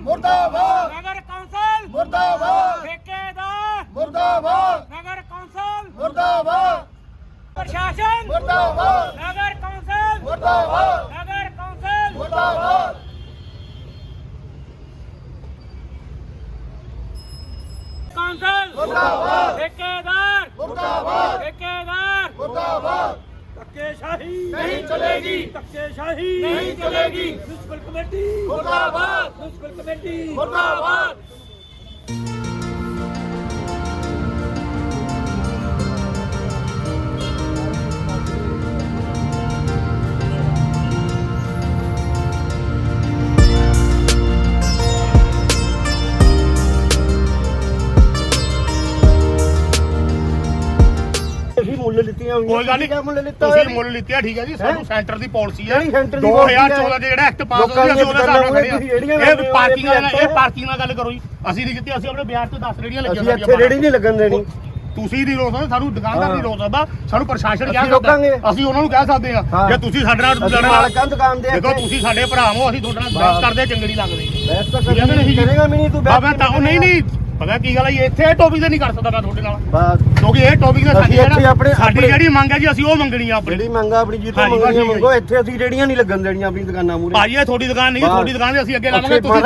ਮੁਰਦਾਬਾਦ। ਨਗਰ ਕੌਂਸਲ। ਮੁਰਦਾਬਾਦ। ਠੇਕੇਦਾਰ। ਮੁਰਦਾਬਾਦ। ਨਗਰ ਕੌਂਸਲ। ਮੁਰਦਾਬਾਦ। ਪ੍ਰਸ਼ਾਸਨ। ਮੁਰਦਾਬਾਦ। ਨਗਰ ਕੌਂਸਲ। ਮੁਰਦਾਬਾਦ। ਨਗਰ ਕੌਂਸਲ। ਮੁਰਦਾਬਾਦ। ਕੌਂਸਲ। ਮੁਰਦਾਬਾਦ। ਠੇਕੇਦਾਰ। ਮੁਰਦਾਬਾਦ। ਠੇਕੇਦਾਰ। ਮੁਰਦਾਬਾਦ। ਧੱਕੇਸ਼ਾਹੀ। ਨਹੀਂ ਚਲੇਗੀ। ਧੱਕੇਸ਼ਾਹੀ। ਨਹੀਂ ਚਲੇਗੀ। Municipal committee. ਮੁਰਦਾਬਾਦ। Municipal committee. ਮੁਰਦਾਬਾਦ। ਲਿੱਤੀਆਂ ਹੋਈਆਂ ਕੋਈ ਗੱਲ ਨਹੀਂ ਮੁੱਲ ਲਿੱਤਾ ਤੁਸੀਂ? ਮੁੱਲ ਲਿੱਤਿਆ ਠੀਕ ਹੈ ਜੀ ਸਾਨੂੰ ਸੈਂਟਰ ਦੀ ਪਾਲਿਸੀ ਹੈ ਜਿਹੜੀ center ਦੀ policy ਹੈ। 2014 ਦੇ ਜਿਹੜਾ ਐਕਟ ਪਾਸ ਹੋਇਆ ਸੀ ਉਹਦੇ ਹਿਸਾਬ ਨਾਲ ਦੁਕਾਨਾਂ ਖੜੇ ਰੇਹੜੀਆਂ ਆ। ਲਾਉਂਦੇ ਇਹ ਪਾਰਕਿੰਗ ਵਾਲਾ ਇਹ। ਪਾਰਕਿੰਗ ਨਾਲ ਗੱਲ ਕਰੋ ਜੀ ਅਸੀਂ ਨਹੀਂ ਕੀਤੀ ਅਸੀਂ ਆਪਣੇ ਬਿਹਾਰ ਤੇ 10 ਰੇੜੀਆਂ ਲੱਗੀਆਂ ਅਸੀਂ ਇੱਥੇ ਰੇੜੀ ਨਹੀਂ ਲੱਗਣ ਦੇਣੀ ਤੁਸੀਂ ਨਹੀਂ ਰੋਕ ਸਕਦੇ ਸਾਨੂੰ ਦੁਕਾਨਦਾਰ ਨਹੀਂ ਰੋਕ ਸਕਦਾ ਸਾਨੂੰ ਪ੍ਰਸ਼ਾਸਨ ਕਹਿ। ਸਕਦਾ ਅਸੀਂ ਉਹਨਾਂ ਨੂੰ ਕਹਿ ਸਕਦੇ। ਹਾਂ ਜੇ ਤੁਸੀਂ ਸਾਡੇ ਨਾਲ ਲੜਨਾ ਦੁਕਾਨ ਦੇ ਦੇਖੋ ਤੁਸੀਂ ਸਾਡੇ ਭਰਾ ਹੋ ਅਸੀਂ ਤੁਹਾਡੇ ਨਾਲ ਬਹਿਸ ਕਰਦੇ ਚੰਗੇ ਨਹੀਂ ਲੱਗਦੇ ਬੈਠ ਤਾਂ ਕਰੇਗਾ ਨਹੀਂ ਵੀ ਨਹੀਂ ਤੂੰ ਬਾਬਾ ਤਾਂ ਨਹੀਂ ਨਹੀਂ ਪਤਾ ਕੀ ਗੱਲ ਹੈ ਇੱਥੇ ਟੋਪਿਕ ਤੇ ਨਹੀਂ ਕਰ ਸਕਦਾ ਮੈਂ ਤੁਹਾਡੇ ਨਾਲ। ਬਸ। ਕਿਉਂਕਿ ਇਹ ਟੋਪਿਕ ਤੇ ਸਾਡੀ ਜਿਹੜਾ- ਆਪਣੇ- ਸਾਡੀ ਜਿਹੜੀ ਮੰਗ ਹੈ ਜੀ ਅਸੀਂ ਉਹ ਮੰਗਣੀ ਆ ਆਪਣੀ। ਜਿਹੜੀ ਮੰਗਾ ਆਪਣੀ ਠੀਕ ਹੈ। ਮੰਗੋ। ਇੱਥੇ ਅਸੀਂ ਰੇੜੀਆਂ ਨਹੀਂ ਲੱਗਣ ਦੇਣੀਆਂ ਆਪਣੀ ਦੁਕਾਨਾਂ ਮੂਰੇ ਭਾਜੀ ਇਹ ਤੁਹਾਡੀ ਦੁਕਾਨ ਨਹੀਂ। ਤੁਹਾਡੀ ਦੁਕਾਨ ਦੇ ਅਸੀਂ ਅੱਗੇ ਲਾਵਾਂਗੇ ਤੁਸੀਂ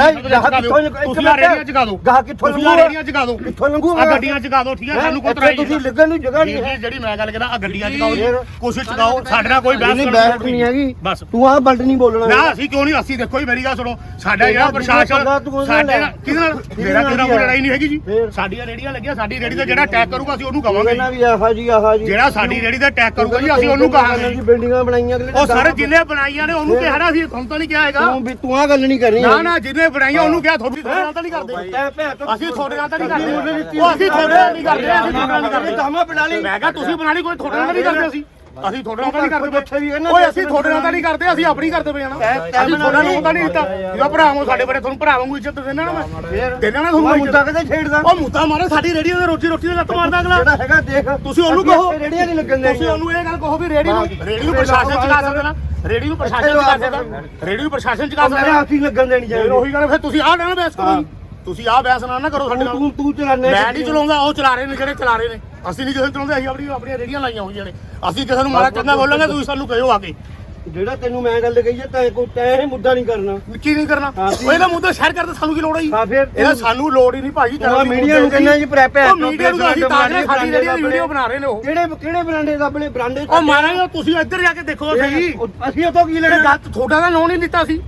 ਤੁਸੀਂ ਆ ਰੇੜੀਆਂ ਚਕਾ ਦਿਓ। ਗਾਹਕ ਕਿੱਥੋਂ ਤੁਸੀਂ ਆ? ਰੇੜੀਆਂ ਦਿਓ। ਕਿੱਥੋਂ? ਆ ਗੱਡੀਆਂ ਚਕਾ ਦਿਓ ਠੀਕ ਹੈ ਸਾਨੂੰ ਕੋਈ ਇੱਥੇ ਤੁਸੀਂ ਲੱਗਣ ਨੂੰ ਜਗ੍ਹਾ ਨਹੀਂ ਹੈ। ਜਿਹੜੀ ਮੈਂ ਗੱਲ ਕਰਦਾ ਆ ਗੱਡੀਆਂ ਫਿਰ? ਕੁਛ ਚਕਾਓ ਸਾਡੇ ਨਾਲ ਕੋਈ ਬਹਿਸ ਨਹੀਂ ਦੀ ਹੈਗੀ। ਬਸ। ਤੂੰ ਆਹ ਬਲਟ ਨਹੀਂ ਬੋਲਣਾ। ਨਾ ਅਸੀਂ ਕਿਉਂ ਨਹੀਂ? ਅਸੀਂ ਦੇਖੋ ਜੀ ਮੇਰੀ ਗੱਲ ਸੁਣੋ। ਸਾਡਾ ਜਿਹੜਾ ਪ੍ਰਸ਼ਾਸਨ ਤੂੰ ਸਾਡੇ ਨਾਲ ਕਿਹਦੇ ਨਾਲ ਕਿਹਦੇ ਮੇਰਾ ਨਾਲ ਤੇਰਾ ਕੀ ਕੋਈ ਹੈ? ਲੜਾਈ ਨਹੀਂ ਹੈਗੀ? ਜੀ ਫਿਰ? ਸਾਡੀਆਂ ਰੇੜੀਆਂ ਲੱਗੀਆਂ ਸਾਡੀ ਰੇੜੀ ਤੇ ਜਿਹੜਾ ਟੈਗ ਕਰੂਗਾ ਅਸੀਂ ਉਹਨੂੰ ਕਵਾਂਗੇ ਜੀ। ਵੀ ਆਹਾ ਜੀ ਆਹਾ ਜੀ ਜਿਹੜਾ ਸਾਡੀ ਰੇੜੀ ਤੇ ਟੈਗ ਕਰੂਗਾ ਜੀ ਅਸੀਂ ਉਹਨੂੰ ਕਹਾਂਗੇ। ਜੀ। ਬਿਲਡਿੰਗਾਂ ਬਣਾਈਆਂ ਅਗਲੇ ਨੇ ਉਹ ਸਾਰੇ ਜਿੰਨੇ ਬਣਾਈਆਂ ਨੇ ਉਹਨੂੰ ਕਿਹਾ ਨਾ ਅਸੀਂ ਤੁਹਾਨੂੰ ਤਾਂ ਨਹੀਂ ਕਿਹਾ ਹੈਗਾ। ਤੂੰ ਵੀ ਤੂੰ ਆ ਗੱਲ ਨਹੀਂ ਕਰਨੀ। ਨਾ ਨਾ ਜਿਹਨੇ ਬਣਾਈਆਂ ਉਹਨੂੰ ਕਿਹਾ ਤੁਹਾਡੀ ਤੁਹਾਡੇ ਨਾਲ ਤਾਂ ਨਹੀਂ ਕਰਦੇ। ਤੈਂ ਭੈਣ ਤੋਂ ਅਸੀਂ ਤੁਹਾਡੇ ਨਾਲ ਤਾਂ ਨਹੀਂ ਕਰਦੇ। ਉਹ ਅਸੀਂ ਤੁਹਾਡੇ ਨਾਲ ਨਹੀਂ ਕਰਦੇ ਅਸੀਂ ਤੁਹਾਡੇ ਨਾਲ ਨਹੀਂ ਕਰਦੇ। ਦਾਮਾ ਬਣਾ ਲਈ ਮੈਂ ਕਿਹਾ ਤੁਸੀਂ ਬਣਾ ਲਈ ਕੋਈ ਤੁਹਾਡੇ ਨਾਲ ਨਹੀਂ ਕਰਦੇ ਅਸੀਂ। ਅਸੀਂ ਤੁਹਾਡੇ ਨਾਲ ਤਾਂ ਨਹੀਂ ਕਰਦੇ ਉੱਥੇ ਵੀ ਇਹਨਾਂ ਓਏ ਅਸੀਂ ਤੁਹਾਡੇ ਨਾਲ ਤਾਂ ਨਹੀਂ ਕਰਦੇ ਅਸੀਂ ਆਪਣੀ ਕਰਦੇ ਪਏ ਆ ਨਾ ਅਸੀਂ ਤੁਹਾਡੇ ਨਾਲ ਤਾਂ ਨਹੀਂ ਦਿੱਤਾ। ਜਿਹੜਾ ਭਰਾ ਵਾਂਗੂ ਸਾਡੇ ਬੜੇ ਤੁਹਾਨੂੰ ਭਰਾ ਵਾਂਗੂ ਇੱਜ਼ਤ ਦੇਣਾ ਨਾ ਮੈਂ। ਦੇਣਾ ਨਾ ਤੁਹਾਨੂੰ ਮੁੱਦਾ। ਕਦੇ ਛੇੜਦਾ। ਉਹ ਮੁੱਦਾ ਮਾਰੇ ਸਾਡੀ ਰੇੜੀ ਤੇ ਰੋਟੀ ਰੋਟੀ ਦੇ ਲੱਤ ਮਾਰਦਾ ਅਗਲਾ। ਜਿਹੜਾ ਹੈਗਾ ਦੇਖ। ਤੁਸੀਂ ਉਹਨੂੰ ਕਹੋ। ਰੇੜੀਆਂ ਨਹੀਂ ਲੱਗਣ ਤੁਸੀਂ ਦੇਣੀਆਂ। ਉਹਨੂੰ ਇਹ ਗੱਲ ਕਹੋ ਵੀ ਰੇੜੀ ਨੂੰ ਰੇੜੀ ਨੂੰ ਪ੍ਰਸ਼ਾਸਨ ਚਲਾ ਸਕਦਾ। ਨਾ ਰੇੜੀ ਨੂੰ ਪ੍ਰਸ਼ਾਸਨ ਚਲਾ ਸਕਦਾ। ਰੇੜੀ ਨੂੰ ਪ੍ਰਸ਼ਾਸਨ ਚਲਾ ਮੇਰੇ ਸਕਦਾ ਹੱਥ ਹੀ ਲੱਗਣ ਦੇਣੀ ਚਾਹੀਦੀ। ਉਹੀ ਗੱਲ ਫਿਰ ਤੁਸੀਂ ਆਹ ਨਾ ਬਹਿਸ ਕਰੋ। ਤੁਸੀਂ ਆਹ ਬਹਿਸ ਨਾ ਨਾ ਕਰੋ ਸਾਡੇ ਨਾਲ। ਤੂੰ ਤੂੰ ਚਲਾਣੇ ਮੈਂ ਨਹੀਂ ਚਲਾਉਂਦਾ ਉਹ ਚਲਾ ਰਹੇ ਨੇ ਜਿਹੜੇ ਚਲਾ ਰਹੇ ਨੇ। ਅਸੀਂ ਨਹੀਂ ਕਿਸੇ ਨੂੰ ਚਲਾਉਂਦੇ ਅਸੀਂ ਆਪਣੀ ਆਪਣੀਆਂ ਰੇੜੀਆਂ ਲਾਈਆਂ ਹੋਈਆਂ ਨੇ। ਅਸੀਂ ਕਿਸੇ ਨੂੰ ਮਾੜਾ ਚੰਗਾ ਬੋਲਾਂਗੇ ਤੁਸੀਂ ਸਾਨੂੰ ਕਹਿਓ ਆ ਕੇ। ਜਿਹੜਾ ਤੈਨੂੰ ਮੈਂ ਗੱਲ ਕਹੀ ਹੈ ਤੈਂ ਕੋ ਤੈਂ ਇਹ ਮੁੱਦਾ ਨਹੀਂ ਕਰਨਾ। ਕੀ ਨਹੀਂ ਕਰਨਾ? ਉਹ ਇਹਦਾ ਮੁੱਦਾ ਸ਼ੇਅਰ ਕਰਦੇ ਸਾਨੂੰ ਕੀ ਲੋੜ ਹੈ ਇਹਦਾ ਸਾਨੂੰ ਲੋੜ ਹੀ ਨਹੀਂ ਭਾਜੀ ਤੂੰ ਮੀਡੀਆ ਨੂੰ ਕਹਿੰਦਾ ਜੀ ਪ੍ਰੈਪ ਹੈ ਉਹ ਮੀਡੀਆ ਨੂੰ ਅਸੀਂ ਤਾਂ ਜਿਹੜੇ ਸਾਡੀ ਦੀ ਵੀਡੀਓ ਬਣਾ ਰਹੇ ਨੇ ਉਹ। ਕਿਹੜੇ ਕਿਹੜੇ ਬ੍ਰਾਂਡੇ ਦਾ ਆਪਣੇ ਬ੍ਰਾਂਡੇ ਉਹ ਮਾਰਾਂਗੇ ਤੁਸੀਂ ਇੱਧਰ ਜਾ ਕੇ ਦੇਖੋ ਸਹੀ ਅਸੀਂ ਉਤੋਂ ਕੀ ਲੈਣਾ? ਗੱਲ ਤੁਹਾਡਾ ਤਾਂ ਨਾਂ ਨਹੀਂ ਦਿੱਤਾ ਸੀ।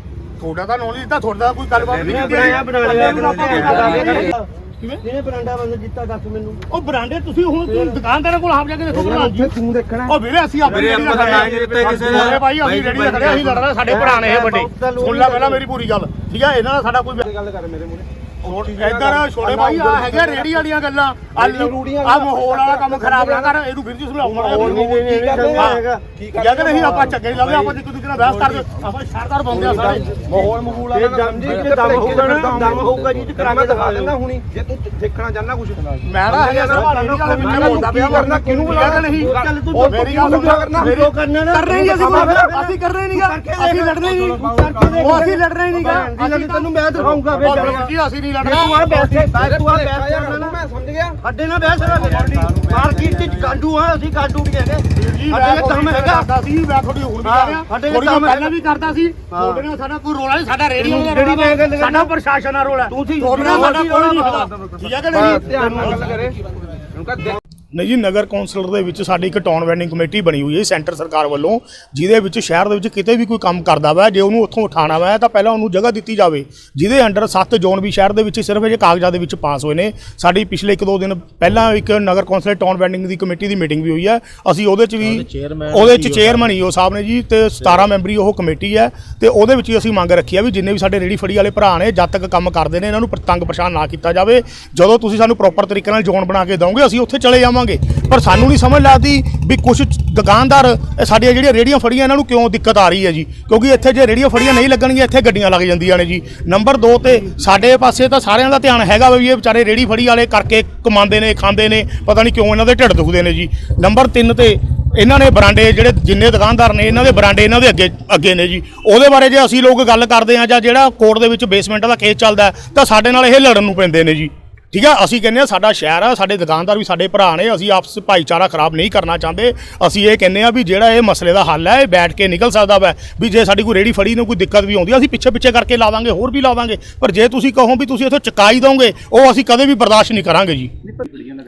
ਤੁਹਾਡਾ ਤਾਂ ਨਾਂ ਨਹੀਂ ਦਿੱਤਾ ਤੁਹਾਡਾ ਕੋਈ ਗੱਲਬਾਤ ਨਹੀਂ ਕੀਤੀ। ਬਣਾਇਆ ਬਣਾ ਲਿਆ ਕਿਵੇਂ ਕਿਹਨੇ ਬ੍ਰਾਂਡਾ ਬੰਦ ਕੀਤਾ ਦੱਸ ਮੈਨੂੰ? ਉਹ ਬਰਾਂਡੇ ਤੁਸੀਂ ਹੁਣ ਤੁਸੀਂ ਦੁਕਾਨਦਾਰਾਂ ਕੋਲ ਆਪ ਜਾ ਕੇ ਦੇਖੋ ਜੀ ਤੂੰ ਦੇਖਣਾ। ਉਹ ਵੀਰੇ ਅਸੀਂ ਆਪਣੀ ਰੇੜੀ ਕਿਸੇ ਨੇ। ਭਾਈ ਅਸੀਂ ਰੇੜੀ ਸਾਡੇ ਭਰਾ ਨੇ ਇਹ ਵੱਡੇ। ਸੁਣ ਲੈ ਪਹਿਲਾਂ ਮੇਰੀ ਪੂਰੀ ਗੱਲ। ਠੀਕ ਹੈ ਇਹਨਾਂ ਦਾ ਸਾਡਾ ਕੋਈ ਗੱਲ ਕਰ ਮੇਰੇ ਮੂਹਰੇ ਇੱਧਰ ਛੋੜੇ ਭਾਈ ਆ ਹੈਗੇ ਰੇੜੀ ਵਾਲੀਆਂ ਗੱਲਾਂ। ਆ ਆ ਮਾਹੌਲ ਵਾਲਾ ਕੰਮ ਖਰਾਬ ਨਾ ਕਰ ਇਹਨੂੰ ਜੀ ਸਮਝਾਉਣਾ ਕਰਨਾ ਜਦ ਨਹੀਂ ਆਪਾਂ ਚੰਗੇ ਲੱਗਦੇ ਆਪਾਂ ਜਿੱਦ ਦੂਜੇ ਨਾਲ ਬਹਿਸ ਕਰਦੇ ਆਪਾਂ ਸ਼ਰਦਾਰ ਬੰਦੇ ਆ ਸਾਰੇ। ਮਾਹੌਲ ਮਹੂਲ ਇਹ ਦਮ ਜੀ ਤੇ ਦਮ ਹੋਊਗਾ ਨਾ ਦਮ ਹੋਊਗਾ ਜੀ ਤੇ ਕਰਾ ਕੇ ਦਿਖਾ ਦੇਣਾ ਹੁਣੀ। ਜੇ ਤੂੰ ਦੇਖਣਾ ਚਾਹਨਾ ਕੁਝ ਮੈਂ ਨਾ ਹੈਗਾ ਸਰ ਰੇੜੀ ਵਾਲੇ ਵਿੱਚ ਬੋਲਦਾ ਪਿਆ ਕਰਨਾ ਕਿਹਨੂੰ ਬੁਲਾਣਾ ਨਹੀਂ ਚੱਲ ਤੂੰ ਉਹ ਮੇਰੀ ਗੱਲ ਸੁਣ ਕਰਨਾ। ਮੇਰੀ ਕਰਨਾ ਨਾ ਕਰ ਰਹੇ ਨਹੀਂ ਅਸੀਂ ਅਸੀਂ ਕਰ ਰਹੇ ਨਹੀਂਗਾ ਅਸੀਂ ਲੜ ਰਹੇ ਨਹੀਂ। ਉਹ ਅਸੀਂ ਲੜ ਰਹੇ ਨਹੀਂਗਾ ਅਸੀਂ ਤੈਨੂੰ ਮੈਂ ਦਿਖਾਉਂਗਾ ਫੇਰ ਅਸੀਂ ਨਹੀਂ ਲੜ ਤੂੰ ਆ ਰਹੇ ਬੈਠੇ ਤੂੰ ਆ ਬੈਠ ਕਰਨਾ ਨਾ। ਮੈਂ ਸਮਝ ਗਿਆ? ਅੱਡੇ ਨਾਲ ਬਹਿਸ ਨਾ ਮਾਰਕੀਟ ਚ ਗਾਂਡੂ ਆ ਅਸੀਂ ਗਾਂਡੂ ਹੈਗੇ। ਨਾਲ ਹੈਗਾ। ਕਰਦਾ ਸੀ ਮੈਂ ਤੁਹਾਡੀ ਹੁਣ ਵੀ ਹਾਂ, ਕਰ ਰਿਹਾ। ਸਾਡੇ ਥੋੜੀ ਨਾਲ ਦਮ ਪਹਿਲਾਂ ਵੀ ਕਰਦਾ ਸੀ ਤੁਹਾਡੇ ਨਾਲ ਸਾਡਾ ਕੋਈ ਰੋਲਾ ਨਹੀਂ ਸਾਡਾ ਰੇਡੀਓ ਦਾ ਜਿਹੜੀ ਮੈਂ ਗੱਲ ਸਾਡਾ ਪ੍ਰਸ਼ਾਸਨ ਦਾ ਰੋਲਾ ਤੁਸੀਂ ਤੁਹਾਡੇ ਨਾਲ ਸਾਡਾ ਕੋਈ ਨਹੀਂ ਹੈਗਾ ਠੀਕ ਹੈ ਕਿ ਨਹੀਂ? ਧਿਆਨ ਨਾਲ ਗੱਲ ਕਰੇ। ਉਹਨੂੰ ਕਹ ਨਹੀਂ ਜੀ ਨਗਰ ਕੌਂਸਲਰ ਦੇ ਵਿੱਚ ਸਾਡੀ ਇੱਕ ਟਾਊਨ ਵੈਂਡਿੰਗ ਕਮੇਟੀ ਬਣੀ ਹੋਈ ਹੈ ਸੈਂਟਰ ਸਰਕਾਰ ਵੱਲੋਂ ਜਿਹਦੇ ਵਿੱਚ ਸ਼ਹਿਰ ਦੇ ਵਿੱਚ ਕਿਤੇ ਵੀ ਕੋਈ ਕੰਮ ਕਰਦਾ ਵਾ ਜੇ ਉਹਨੂੰ ਉੱਥੋਂ ਉਠਾਣਾ ਵਾ ਤਾਂ ਪਹਿਲਾਂ ਉਹਨੂੰ ਜਗ੍ਹਾ ਦਿੱਤੀ ਜਾਵੇ ਜਿਹਦੇ ਅੰਡਰ 7 ਜ਼ੋਨ ਵੀ ਸ਼ਹਿਰ ਦੇ ਵਿੱਚ ਸਿਰਫ ਇਹ ਕਾਗਜ਼ਾਂ ਦੇ ਵਿੱਚ ਪਾਸ ਹੋਏ ਨੇ। ਸਾਡੀ ਪਿਛਲੇ ਇੱਕ ਦੋ ਦਿਨ ਪਹਿਲਾਂ ਇੱਕ ਨਗਰ ਕੌਂਸਲਰ ਟਾਊਨ ਵੈਂਡਿੰਗ ਦੀ ਕਮੇਟੀ ਦੀ ਮੀਟਿੰਗ ਵੀ ਹੋਈ ਹੈ ਅਸੀਂ ਉਹਦੇ 'ਚ ਵੀ ਉਹਦੇ 'ਚ ਚੇਅਰਮੈਨ ਹੀ ਉਹ ਸਾਹਿਬ ਨੇ ਜੀ ਤੇ 17 ਮੈਂਬਰੀ ਉਹ ਕਮੇਟੀ ਹੈ ਤੇ ਉਹਦੇ ਵਿੱਚ ਹੀ ਅਸੀਂ ਮੰਗ ਰੱਖੀ ਆ ਵੀ ਜਿੰਨੇ ਵੀ ਸਾਡੇ ਰੇੜੀ ਫੜੀ ਵਾਲੇ ਭਰਾ ਨੇ ਜਦ ਤੱਕ ਕੰਮ ਕਰਦੇ ਨੇ ਇਹਨਾਂ ਨੂੰ ਤੰਗ ਪਰੇਸ਼ਾਨ ਨਾ ਕੀਤਾ ਜਾਵੇ। ਜਦੋਂ ਤੁਸੀਂ ਸਾਨੂੰ ਪ੍ਰੋਪਰ ਤਰੀਕੇ ਨਾਲ ਜ਼ੋਨ ਬਣਾ ਕੇ ਦਿਓਗੇ ਅਸੀਂ ਉੱਥੇ ਚਲੇ ਜਾਵਾਂਗੇ ਪਰ ਸਾਨੂੰ ਨਹੀਂ ਸਮਝ ਲੱਗਦੀ ਵੀ ਕੁਝ ਦੁਕਾਨਦਾਰ, ਇਹ ਸਾਡੀਆਂ ਜਿਹੜੀਆਂ ਰੇੜੀਆਂ ਫੜੀਆਂ, ਇਹਨਾਂ ਨੂੰ ਕਿਉਂ ਦਿੱਕਤ ਆ ਰਹੀ ਹੈ ਜੀ? ਕਿਉਂਕਿ ਇੱਥੇ ਜੇ ਰੇੜੀਆਂ ਫੜੀਆਂ ਨਹੀਂ ਲੱਗਣਗੀਆਂ, ਇੱਥੇ ਗੱਡੀਆਂ ਲੱਗ ਜਾਂਦੀਆਂ ਨੇ ਜੀ। ਨੰਬਰ 2 ਤੇ ਸਾਡੇ ਪਾਸੇ ਤਾਂ ਸਾਰਿਆਂ ਦਾ ਧਿਆਨ ਹੈਗਾ ਵੀ ਇਹ ਵਿਚਾਰੇ ਰੇੜੀ ਫੜੀ ਵਾਲੇ ਕਰਕੇ ਕਮਾਉਂਦੇ ਨੇ, ਖਾਂਦੇ ਨੇ, ਪਤਾ ਨਹੀਂ ਕਿਉਂ ਇਹਨਾਂ ਦੇ ਢਿੱਡ ਦੁਖਦੇ ਨੇ ਜੀ। ਨੰਬਰ 3 ਤੇ ਇਹਨਾਂ ਨੇ ਬਰਾਂਡੇ ਜਿਹੜੇ ਜਿੰਨੇ ਦੁਕਾਨਦਾਰ ਨੇ, ਇਹਨਾਂ ਦੇ ਬਰਾਂਡੇ ਇਹਨਾਂ ਦੇ ਅੱਗੇ ਅੱਗੇ ਨੇ ਜੀ। ਉਹਦੇ ਬਾਰੇ ਜੇ ਅਸੀਂ ਲੋਕ ਗੱਲ ਕਰਦੇ ਆ ਜਾਂ ਜਿਹੜਾ ਕੋਰਟ ਦੇ ਵਿੱਚ ਬੇਸਮੈਂਟ ਦਾ ਕੇਸ ਚੱਲਦਾ ਤਾਂ ਸਾਡੇ ਨਾਲ ਇਹ ਲੜਨ ਨੂੰ ਪੈਂਦੇ ਨੇ ਜੀ। ਠੀਕ ਆ? ਅਸੀਂ ਕਹਿੰਦੇ ਆ ਸਾਡਾ ਸ਼ਹਿਰ ਆ, ਸਾਡੇ ਦੁਕਾਨਦਾਰ ਵੀ ਸਾਡੇ ਭਰਾ ਨੇ, ਅਸੀਂ ਆਪਸ ਭਾਈਚਾਰਾ ਖਰਾਬ ਨਹੀਂ ਕਰਨਾ ਚਾਹੁੰਦੇ। ਅਸੀਂ ਇਹ ਕਹਿੰਦੇ ਆ ਵੀ ਜਿਹੜਾ ਇਹ ਮਸਲੇ ਦਾ ਹੱਲ ਹੈ ਇਹ ਬੈਠ ਕੇ ਨਿਕਲ ਸਕਦਾ ਵੈ, ਵੀ ਜੇ ਸਾਡੀ ਕੋਈ ਰੇੜੀ ਫੜੀ ਨੂੰ ਕੋਈ ਦਿੱਕਤ ਵੀ ਆਉਂਦੀ ਅਸੀਂ ਪਿੱਛੇ ਪਿੱਛੇ ਕਰਕੇ ਲਾਵਾਂਗੇ ਹੋਰ ਵੀ ਲਾਵਾਂਗੇ ਪਰ ਜੇ ਤੁਸੀਂ ਕਹੋ ਵੀ ਤੁਸੀਂ ਇੱਥੋਂ ਚੁਕਾਈ ਦੋਗੇ, ਉਹ ਅਸੀਂ ਕਦੇ ਵੀ ਬਰਦਾਸ਼ਤ ਨਹੀਂ ਕਰਾਂਗੇ ਜੀ।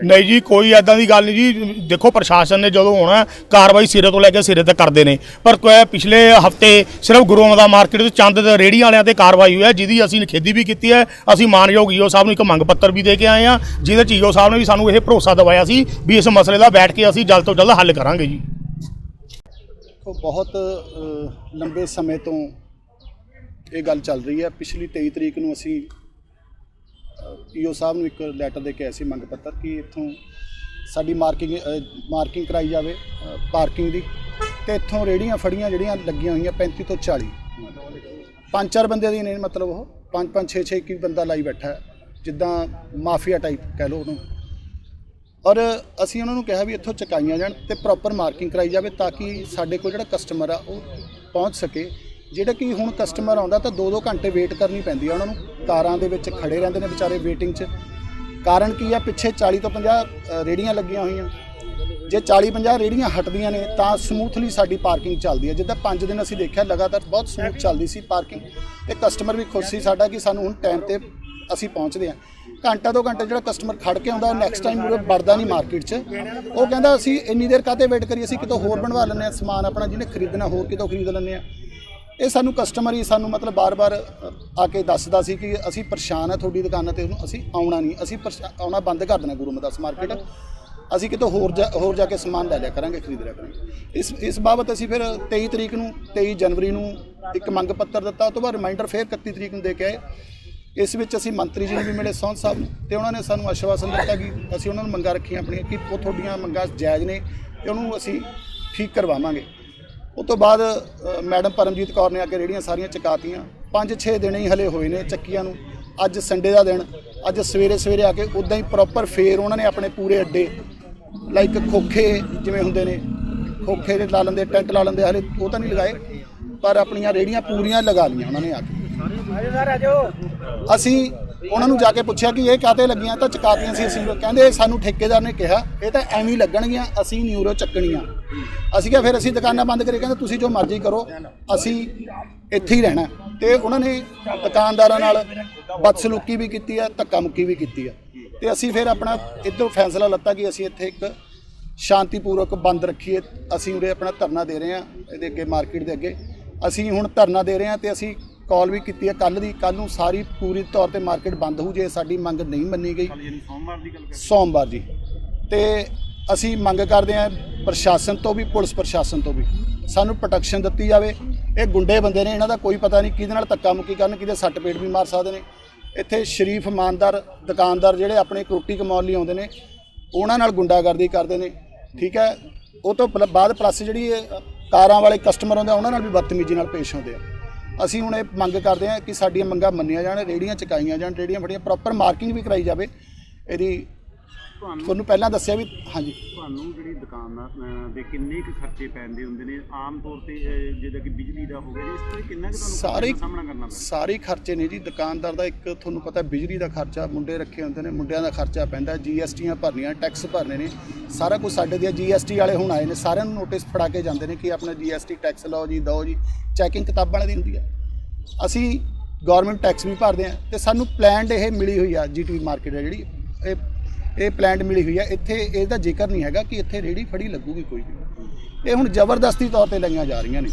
ਨਹੀਂ ਜੀ, ਕੋਈ ਐਦਾਂ ਦੀ ਗੱਲ ਨਹੀਂ ਜੀ। ਦੇਖੋ, ਪ੍ਰਸ਼ਾਸਨ ਨੇ ਜਦੋਂ ਹੋਣਾ ਕਾਰਵਾਈ ਸਿਰੇ ਤੋਂ ਲੈ ਕੇ ਸਿਰੇ ਤੱਕ ਕਰਦੇ ਨੇ। ਪਰ ਪਿਛਲੇ ਹਫ਼ਤੇ ਸਿਰਫ ਗੁਰੂਆਂ ਅਮਰਦਾਸ ਮਾਰਕੀਟ ਵਿੱਚ ਚੰਦ ਦੇ ਰੇਹੜੀਆਂ ਵਾਲਿਆਂ ਤੇ ਕਾਰਵਾਈ ਹੋਈ ਹੈ, ਜਿਹਦੀ ਅਸੀਂ ਨਿਖੇਧੀ ਵੀ ਕੀਤੀ ਹੈ। ਅਸੀਂ ਮਾਨਯੋਗ ਈਓ ਸਾਹਿਬ ਨੂੰ ਇੱਕ ਮੰਗ ਪੱਤਰ ਵੀ ਦੇ ਕੇ ਆਏ ਹਾਂ ਜਿਹਦੇ ਚ ਈਓ ਸਾਹਿਬ ਨੇ ਵੀ ਸਾਨੂੰ ਇਹ ਭਰੋਸਾ ਦਿਵਾਇਆ ਸੀ ਵੀ ਇਸ ਮਸਲੇ ਦਾ ਬੈਠ ਕੇ ਅਸੀਂ ਜਲਦ ਤੋਂ ਜਲਦ ਹੱਲ ਕਰਾਂਗੇ ਜੀ। ਦੇਖੋ, ਬਹੁਤ ਲੰਬੇ ਸਮੇਂ ਤੋਂ ਇਹ ਗੱਲ ਚੱਲ ਰਹੀ ਹੈ। ਪਿਛਲੀ 23 ਤਰੀਕ ਨੂੰ ਅਸੀਂ ਈਓ ਸਾਹਿਬ ਨੂੰ ਇੱਕ ਲੈਟਰ ਦੇ ਕੇ ਆਏ ਸੀ ਮੰਗ ਪੱਤਰ ਕਿ ਇੱਥੋਂ ਸਾਡੀ ਮਾਰਕਿੰਗ ਮਾਰਕਿੰਗ ਕਰਾਈ ਜਾਵੇ ਪਾਰਕਿੰਗ ਦੀ। ਤੇ ਇੱਥੋਂ ਰੇੜੀਆਂ ਫੜੀਆਂ ਜਿਹੜੀਆਂ ਲੱਗੀਆਂ ਹੋਈਆਂ 35 ਤੋਂ 40 ਪੰਜ ਚਾਰ ਬੰਦੇ ਦੀ ਨੇ ਮਤਲਬ ਉਹ, ਪੰਜ ਪੰਜ 6 6 ਕੀ ਬੰਦਾ ਲਾਈ ਬੈਠਾ ਹੈ। ਜਿੱਦਾਂ ਮਾਫੀਆ ਟਾਈਪ ਕਹਿ ਲਓ ਉਹਨੂੰ। ਔਰ ਅਸੀਂ ਉਹਨਾਂ ਨੂੰ ਕਿਹਾ ਵੀ ਇੱਥੋਂ ਚਕਾਈਆਂ ਜਾਣ ਤੇ ਪ੍ਰੋਪਰ ਮਾਰਕਿੰਗ ਕਰਾਈ ਜਾਵੇ ਤਾਂ ਕਿ ਸਾਡੇ ਕੋਲ ਜਿਹੜਾ ਕਸਟਮਰ ਆ ਉਹ ਪਹੁੰਚ ਸਕੇ। ਜਿਹੜਾ ਕਿ ਹੁਣ ਕਸਟਮਰ ਆਉਂਦਾ ਤਾਂ 2-2 ਘੰਟੇ ਵੇਟ ਕਰਨੀ ਪੈਂਦੀ ਆ ਉਹਨਾਂ ਨੂੰ। ਕਾਰਾਂ ਦੇ ਵਿੱਚ ਖੜੇ ਰਹਿੰਦੇ ਨੇ ਵਿਚਾਰੇ ਵੇਟਿੰਗ 'ਚ। ਕਾਰਨ ਕੀ ਆ? ਪਿੱਛੇ 40 ਤੋਂ 50 ਅ, ਰੇਹੜੀਆਂ ਲੱਗੀਆਂ ਹੋਈਆਂ। ਜੇ 40-50 ਰੇਹੜੀਆਂ ਹਟਦੀਆਂ ਨੇ ਤਾਂ ਸਮੂਥਲੀ ਸਾਡੀ ਪਾਰਕਿੰਗ ਚੱਲਦੀ ਹੈ ਜਿੱਦਾਂ 5 ਦਿਨ ਅਸੀਂ ਦੇਖਿਆ ਲਗਾਤਾਰ ਬਹੁਤ ਸਮੂਥ ਚੱਲਦੀ ਸੀ ਪਾਰਕਿੰਗ ਤੇ ਕਸਟਮਰ ਵੀ ਖੁਸ਼ ਸੀ ਸਾਡਾ ਕਿ ਸਾਨੂੰ ਹੁਣ ਟਾਈਮ ਤੇ ਅਸੀਂ ਪਹੁੰਚਦੇ ਹਾਂ। ਘੰਟਾ ਦੋ ਘੰਟਾ ਜਿਹੜਾ ਕਸਟਮਰ ਖੜ ਕੇ ਆਉਂਦਾ ਉਹ ਨੈਕਸਟ ਟਾਈਮ ਉਹ ਵੜਦਾ ਨਹੀਂ ਮਾਰਕੀਟ 'ਚ। ਉਹ ਕਹਿੰਦਾ, ਅਸੀਂ ਇੰਨੀ ਦੇਰ ਕਾਹਤੇ ਵੇਟ ਕਰੀਏ? ਅਸੀਂ ਕਿਤੋਂ ਹੋਰ ਬਣਵਾ ਲੈਂਦੇ ਹਾਂ ਸਮਾਨ ਆਪਣਾ ਜਿਹਨੇ ਖਰੀਦਣਾ, ਹੋਰ ਕਿਤੋਂ ਖਰੀਦ ਲੈਂਦੇ ਹਾਂ? ਇਹ ਸਾਨੂੰ ਕਸਟਮਰ ਹੀ ਸਾਨੂੰ ਮਤਲਬ ਬਾਰ-ਬਾਰ ਆ ਕੇ ਦੱਸਦਾ ਸੀ ਕਿ ਅਸੀਂ ਪਰੇਸ਼ਾਨ ਆ ਤੁਹਾਡੀ ਦੁਕਾਨਾਂ ਤੇ, ਉਹਨੂੰ ਅਸੀਂ ਆਉਣਾ ਨਹੀਂ। ਅਸੀਂ ਪਰੇਸ਼ਾ- ਆਉਣਾ ਬੰਦ ਕਰ ਦੇਣਾ ਗੁਰੂ ਮਦਾਸ ਮਾਰਕੀਟ ਅਸੀਂ ਕਿਤੋਂ ਹੋਰ ਜਾ ਹੋਰ ਜਾ ਕੇ ਸਮਾਨ ਲੈ ਲਿਆ ਕਰਾਂਗੇ, ਖਰੀਦ ਲਿਆ ਕਰਾਂਗੇ। ਇਸ ਇਸ ਬਾਬਤ ਅਸੀਂ ਫਿਰ 23 ਤਰੀਕ ਨੂੰ 23 ਜਨਵਰੀ ਨੂੰ ਇੱਕ ਮੰਗ ਪੱਤਰ ਦਿੱਤਾ। ਉਸ ਤੋਂ ਬਾਅਦ ਰਿਮਾਈਂਡਰ ਫਿਰ 31 ਤਰੀਕ ਨੂੰ ਦੇ ਕੇ ਆਏ। ਇਸ ਵਿੱਚ ਅਸੀਂ ਮੰਤਰੀ ਜੀ ਨੂੰ ਵੀ ਮਿਲੇ ਸੌਂਦ ਸਾਹਿਬ ਨੂੰ। ਤੇ ਉਹਨਾਂ ਨੇ ਸਾਨੂੰ ਆਸ਼ਵਾਸਨ ਦਿੱਤਾ ਕਿ ਅਸੀਂ ਉਹਨਾਂ ਨੂੰ ਮੰਗਾਂ ਰੱਖੀਆਂ ਆਪਣੀਆਂ, ਕਿ ਉਹ ਤੁਹਾਡੀਆਂ ਮੰਗਾਂ ਜਾਇਜ਼ ਨੇ ਤੇ ਉਹਨੂੰ ਅਸੀਂ ਠੀਕ ਕਰਵਾਵਾਂਗੇ। ਉਸ ਤੋਂ ਬਾਅਦ ਮੈਡਮ ਪਰਮਜੀਤ ਕੌਰ ਨੇ ਆ ਕੇ ਰੇੜੀਆਂ ਸਾਰੀਆਂ ਚਕਾਤੀਆਂ। 5-6 ਦਿਨ ਹੀ ਹਲੇ ਹੋਏ ਨੇ ਚੱਕੀਆਂ ਨੂੰ। ਅੱਜ ਸੰਡੇ ਦਾ ਦਿਨ, ਅੱਜ ਸਵੇਰੇ ਸਵੇਰੇ ਆ ਕੇ ਉਦਾਂ ਹੀ ਪ੍ਰੋਪਰ ਫੇਰ ਉਹਨਾਂ ਨੇ ਆਪਣੇ ਪੂਰੇ ਅੱਡੇ ਲਾਈਕ ਖੋਖੇ ਜਿਵੇਂ ਹੁੰਦੇ ਨੇ, ਖੋਖੇ ਦੇ ਲਾ ਲੈਂਦੇ, ਟੈਂਟ ਲਾ ਲੈਂਦੇ, ਹਲੇ ਉਹ ਤਾਂ ਨਹੀਂ ਲਗਾਏ, ਪਰ ਆਪਣੀਆਂ ਰੇੜੀਆਂ ਪੂਰੀਆਂ ਲਗਾ ਲਈਆਂ ਉਹਨਾਂ ਨੇ ਆ ਕੇ। ਅਸੀਂ ਉਹਨਾਂ ਨੂੰ ਜਾ ਕੇ ਪੁੱਛਿਆ ਕਿ ਇਹ ਕਾਤੇ ਲੱਗੀਆਂ? ਤਾਂ ਚਕਾਤੀਆਂ ਸੀ ਅਸੀਂ। ਕਹਿੰਦੇ ਸਾਨੂੰ ਠੇਕੇਦਾਰ ਨੇ ਕਿਹਾ, ਇਹ ਤਾਂ ਐਵੇਂ ਲੱਗਣਗੀਆਂ, ਅਸੀਂ ਨਿਊਰੋ ਚੱਕਣੀਆਂ। ਅਸੀਂ ਕਿਹਾ, ਫਿਰ ਅਸੀਂ ਦੁਕਾਨਾਂ ਬੰਦ ਕਰੀ ਕਹਿੰਦੇ, ਤੁਸੀਂ ਜੋ ਮਰਜ਼ੀ ਕਰੋ, ਅਸੀਂ ਇੱਥੇ ਹੀ ਰਹਿਣਾ। ਤੇ ਉਹਨਾਂ ਨੇ ਦੁਕਾਨਦਾਰਾਂ ਨਾਲ ਬਦਸਲੂਕੀ ਵੀ ਕੀਤੀ ਹੈ ਧੱਕਾ ਮੁੱਕੀ ਵੀ ਕੀਤੀ ਹੈ ਤੇ ਅਸੀਂ ਫਿਰ ਆਪਣਾ ਇੱਧਰੋਂ ਫੈਸਲਾ ਲੱਤਾ ਕਿ ਅਸੀਂ ਇੱਥੇ ਇੱਕ ਸ਼ਾਂਤੀਪੂਰਵਕ ਬੰਦ ਰੱਖੀਏ। ਅਸੀਂ ਉਰੇ ਆਪਣਾ ਧਰਨਾ ਦੇ ਰਹੇ ਹਾਂ, ਇਹਦੇ ਅੱਗੇ ਮਾਰਕੀਟ ਦੇ ਅੱਗੇ। ਅਸੀਂ ਹੁਣ ਧਰਨਾ ਦੇ ਰਹੇ ਹਾਂ ਤੇ ਅਸੀਂ ਕਾਲ ਵੀ ਕੀਤੀ ਹੈ। ਕੱਲ ਦੀ ਕੱਲ ਨੂੰ ਸਾਰੀ ਪੂਰੀ ਤੌਰ ਤੇ ਮਾਰਕੀਟ ਬੰਦ ਹੋਊ ਜੇ ਸਾਡੀ ਮੰਗ ਨਹੀਂ ਮੰਨੀ ਗਈ। ਸੋਮਵਾਰ ਦੀ ਤੇ ਅਸੀਂ ਮੰਗ ਕਰਦੇ ਹਾਂ ਪ੍ਰਸ਼ਾਸਨ ਤੋਂ ਵੀ ਪੁਲਿਸ ਪ੍ਰਸ਼ਾਸਨ ਤੋਂ ਵੀ ਸਾਨੂੰ ਪ੍ਰੋਟੈਕਸ਼ਨ ਦਿੱਤੀ ਜਾਵੇ। ਇਹ ਗੁੰਡੇ ਬੰਦੇ ਨੇ ਇਹਨਾਂ ਦਾ ਕੋਈ ਪਤਾ ਨਹੀਂ ਕਿਹਦੇ ਨਾਲ ਧੱਕਾ ਮੁੱਕੀ ਕਰਨ ਕਿਹਦੇ ਸੱਟ ਪੇਟ ਵੀ ਮਾਰ ਸਕਦੇ ਨੇ। ਇੱਥੇ ਸ਼ਰੀਫ ਇਮਾਨਦਾਰ ਦੁਕਾਨਦਾਰ ਜਿਹੜੇ ਆਪਣੇ ਰੋਟੀ ਕਮਾਉਣ ਲਈ ਆਉਂਦੇ ਨੇ ਉਹਨਾਂ ਨਾਲ ਗੁੰਡਾਗਰਦੀ ਕਰਦੇ ਨੇ ਠੀਕ ਹੈ? ਉਹ ਤੋਂ ਬਾਅਦ ਪਲੱਸ ਜਿਹੜੀ ਕਾਰਾਂ ਵਾਲੇ ਕਸਟਮਰ ਆਉਂਦੇ ਆ, ਉਹਨਾਂ ਨਾਲ ਵੀ ਬਦਤਮੀਜ਼ੀ ਨਾਲ ਪੇਸ਼ ਆਉਂਦੇ ਆ। ਅਸੀਂ ਹੁਣ ਇਹ ਮੰਗ ਕਰਦੇ ਹਾਂ ਕਿ ਸਾਡੀਆਂ ਮੰਗਾਂ ਮੰਨੀਆਂ ਜਾਣ ਰੇੜੀਆਂ ਚਕਾਈਆਂ ਜਾਣ ਰੇੜੀਆਂ ਫੜੀਆਂ ਪ੍ਰੋਪਰ ਮਾਰਕਿੰਗ ਵੀ ਕਰਾਈ ਜਾਵੇ। ਇਹਦੀ ਤੁਹਾਨੂੰ ਪਹਿਲਾਂ ਦੱਸਿਆ ਵੀ ਹਾਂਜੀ। ਤੁਹਾਨੂੰ ਜਿਹੜੀ ਦੁਕਾਨਾਂ ਅਹ, ਦੇ ਕਿੰਨੇ ਕੁ ਖਰਚੇ ਪੈਂਦੇ ਹੁੰਦੇ ਨੇ? ਆਮ ਤੌਰ ਤੇ ਅਹ, ਜਿੱਦਾਂ ਕਿ ਬਿਜਲੀ ਦਾ ਹੋ ਗਿਆ ਜੀ, ਇਸ ਤਰ੍ਹਾਂ ਕਿੰਨਾ ਕੁ ਤੁਹਾਨੂੰ ਸਾਰੇ ਖਰਚੇ ਦਾ ਸਾਹਮਣਾ ਕਰਨਾ ਪੈਂਦਾ? ਸਾਰੇ ਖਰਚੇ ਨੇ ਜੀ। ਦੁਕਾਨਦਾਰ ਦਾ ਇੱਕ ਤੁਹਾਨੂੰ ਪਤਾ ਬਿਜਲੀ ਦਾ ਖਰਚਾ ਮੁੰਡੇ ਰੱਖੇ ਹੁੰਦੇ ਨੇ ਮੁੰਡਿਆਂ ਦਾ ਖਰਚਾ ਪੈਂਦਾ। ਜੀਐਸਟੀਆਂ ਭਰਨੀਆਂ ਟੈਕਸ ਭਰਨੇ ਨੇ। ਸਾਰਾ ਕੁਝ ਸਾਡੇ ਦੇ ਜੀਐਸਟੀ ਵਾਲੇ ਹੁਣ ਆਏ ਨੇ। ਸਾਰਿਆਂ ਨੂੰ ਨੋਟਿਸ ਫੜਾ ਕੇ ਜਾਂਦੇ ਨੇ ਕਿ ਆਪਣਾ ਜੀਐਸਟੀ ਟੈਕਸ ਲਾਓ ਜੀ ਦਿਓ ਜੀ। ਚੈਕਿੰਗ ਕਿਤਾਬਾਂ ਵਾਲੀ ਦੀ ਹੁੰਦੀ ਆ। ਅਸੀਂ ਗਵਰਨਮੈਂਟ ਟੈਕਸ ਵੀ ਭਰਦੇ ਆ ਤੇ ਸਾਨੂੰ ਪਲਾਨਡ ਇਹ ਮਿਲੀ ਹੋਈ ਆ ਜੀਟੀ ਮਾਰਕੀਟ ਹੈ ਜਿਹੜੀ। ਇਹ ਇਹ ਪਲਾਨਡ ਮਿਲੀ ਹੋਈ ਆ ਇੱਥੇ ਇਹਦਾ ਜ਼ਿਕਰ ਨਹੀਂ ਹੈਗਾ ਕਿ ਇੱਥੇ ਰੇੜੀ ਫੜੀ ਲੱਗੂਗੀ ਕੋਈ ਵੀ। ਇਹ ਹੁਣ ਜ਼ਬਰਦਸਤੀ ਤੌਰ ਤੇ ਲਈਆਂ ਜਾ ਰਹੀਆਂ ਨੇ।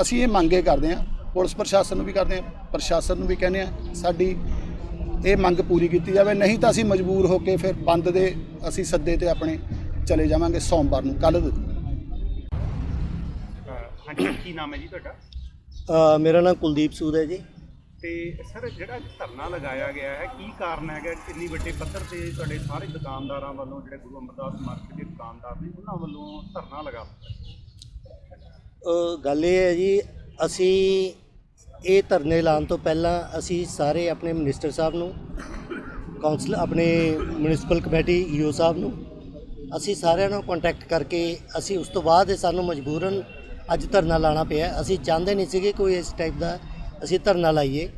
ਅਸੀਂ ਇਹ ਮੰਗੇ ਕਰਦੇ ਹਾਂ ਪੁਲਿਸ ਪ੍ਰਸ਼ਾਸਨ ਨੂੰ ਵੀ ਕਰਦੇ ਹਾਂ ਪ੍ਰਸ਼ਾਸਨ ਨੂੰ ਵੀ ਕਹਿੰਦੇ ਹਾਂ ਸਾਡੀ ਇਹ ਮੰਗ ਪੂਰੀ ਕੀਤੀ ਜਾਵੇ। ਨਹੀਂ ਤਾਂ ਅਸੀਂ ਮਜਬੂਰ ਹੋ ਕੇ ਫਿਰ ਬੰਦ ਦੇ ਅਸੀਂ ਸੱਦੇ ਤੇ ਆਪਣੇ ਚਲੇ ਜਾਵਾਂਗੇ ਸੋਮਵਾਰ ਨੂੰ ਕੱਲ੍ਹ ਹਾਂਜੀ ਕੀ ਨਾਮ ਹੈ ਜੀ ਤੁਹਾਡਾ? ਅ, ਮੇਰਾ ਨਾਮ ਕੁਲਦੀਪ ਸੂਦ ਹੈ ਜੀ। ਤੇ ਸਰ ਜਿਹੜਾ ਧਰਨਾ ਲਗਾਇਆ ਗਿਆ ਹੈ, ਕੀ ਕਾਰਨ ਹੈਗਾ? ਕਿੰਨੀ ਵੱਡੇ ਪੱਧਰ ਤੇ ਤੁਹਾਡੇ ਸਾਰੇ ਦੁਕਾਨਦਾਰਾਂ ਵੱਲੋਂ ਜਿਹੜੇ ਗੁਰੂ ਅਮਰਦਾਸ ਮਾਰਕੀਟ ਦੇ ਦੁਕਾਨਦਾਰ ਨੇ, ਉਹਨਾਂ ਵੱਲੋਂ ਧਰਨਾ ਲਗਾ ਦਿੱਤਾ? ਗੱਲ ਇਹ ਹੈ ਜੀ, ਅਸੀਂ ਇਹ ਧਰਨੇ ਲਾਉਣ ਤੋਂ ਪਹਿਲਾਂ ਅਸੀਂ ਸਾਰੇ ਆਪਣੇ ਮਿਨਿਸਟਰ ਸਾਹਿਬ ਨੂੰ ਕਾਉਂਸਲ ਆਪਣੇ ਮਿਊਨਿਸਪਲ ਕਮੇਟੀ ਈਓ ਸਾਹਿਬ ਨੂੰ, ਅਸੀਂ ਸਾਰਿਆਂ ਨੂੰ ਕੰਟੈਕਟ ਕਰਕੇ ਅਸੀਂ ਉਸ ਤੋਂ ਬਾਅਦ ਸਾਨੂੰ ਮਜਬੂਰਨ ਅੱਜ ਧਰਨਾ ਲਾਣਾ ਪਿਆ ਅਸੀਂ ਚਾਹੁੰਦੇ ਨਹੀਂ ਸੀਗੇ ਕੋਈ ਇਸ ਟਾਈਪ ਦਾ ਅਸੀਂ ਧਰਨਾ ਲਾਈਏ।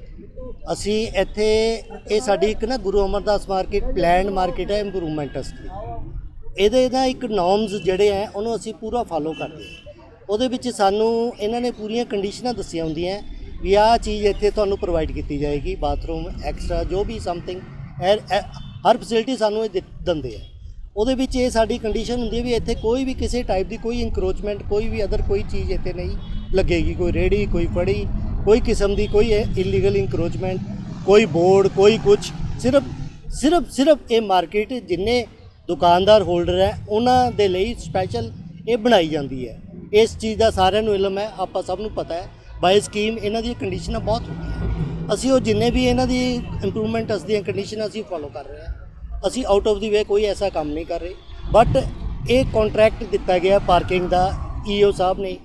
ਅਸੀਂ ਇੱਥੇ, ਇਹ ਸਾਡੀ ਇੱਕ ਨਾ Guru Amardas market planned market ਹੈ ਇੰਪਰੂਵਮੈਂਟ ਵਾਸਤੇ। ਇਹਦੇ ਨਾ ਇੱਕ ਨੋਰਮਸ ਜਿਹੜੇ ਆ ਉਹਨੂੰ ਅਸੀਂ ਪੂਰਾ ਫਾਲੋ ਕਰਦੇ ਉਹਦੇ ਵਿੱਚ ਸਾਨੂੰ ਇਹਨਾਂ ਨੇ ਪੂਰੀਆਂ ਕੰਡੀਸ਼ਨਾਂ ਦੱਸੀਆਂ ਹੁੰਦੀਆਂ ਵੀ ਆਹ ਚੀਜ਼ ਇੱਥੇ ਤੁਹਾਨੂੰ ਪ੍ਰੋਵਾਈਡ ਕੀਤੀ ਜਾਏਗੀ ਬਾਥਰੂਮ ਐਕਸਟਰਾ ਜੋ ਵੀ ਸਮਥਿੰਗ ਹਰ ਫੈਸਿਲਿਟੀ ਸਾਨੂੰ ਇਹ ਦਿੰਦੇ ਆ ਉਹਦੇ ਵਿੱਚ ਇਹ ਸਾਡੀ ਕੰਡੀਸ਼ਨ ਹੁੰਦੀ ਹੈ ਵੀ ਇੱਥੇ ਕੋਈ ਵੀ ਕਿਸੇ ਟਾਈਪ ਦੀ ਕੋਈ ਇਨਕਰੋਚਮੈਂਟ ਕੋਈ ਵੀ ਅਦਰ ਕੋਈ ਚੀਜ਼ ਇੱਥੇ ਨਹੀਂ ਲੱਗੇਗੀ, ਕੋਈ ਰੇੜੀ ਕੋਈ ਫੜੀ ਕੋਈ ਕਿਸਮ ਦੀ ਕੋਈ ਇਲੀਗਲ ਇਨਕਰੋਚਮੈਂਟ ਕੋਈ ਬੋਰਡ ਕੋਈ ਕੁਝ ਸਿਰਫ ਸਿਰਫ ਸਿਰਫ ਇਹ ਮਾਰਕੀਟ ਜਿੰਨੇ ਦੁਕਾਨਦਾਰ ਹੋਲਡਰ ਹੈ, ਉਹਨਾਂ ਦੇ ਲਈ ਸਪੈਸ਼ਲ ਇਹ ਬਣਾਈ ਜਾਂਦੀ ਹੈ। ਇਸ ਚੀਜ਼ ਦਾ ਸਾਰਿਆਂ ਨੂੰ ਇਲਮ ਹੈ, ਆਪਾਂ ਸਭ ਨੂੰ ਪਤਾ ਹੈ ਬਾਈ ਸਕੀਮ ਇਹਨਾਂ ਦੀ ਕੰਡੀਸ਼ਨਾਂ ਬਹੁਤ ਹੁੰਦੀਆਂ ਅਸੀਂ ਉਹ ਜਿੰਨੇ ਵੀ ਇਹਨਾਂ ਦੀ ਇੰਪਰੂਵਮੈਂਟ ਦੀਆਂ ਕੰਡੀਸ਼ਨਾਂ ਅਸੀਂ ਫੋਲੋ ਕਰ ਰਹੇ ਹਾਂ। ਅਸੀਂ ਆਊਟ ਆਫ ਦੀ ਵੇ ਕੋਈ ਐਸਾ ਕੰਮ ਨਹੀਂ ਕਰ ਰਹੇ। ਬਟ ਇਹ ਕੰਟਰੈਕਟ ਦਿੱਤਾ ਗਿਆ ਪਾਰਕਿੰਗ ਦਾ ਈਓ ਸਾਹਿਬ ਨੇ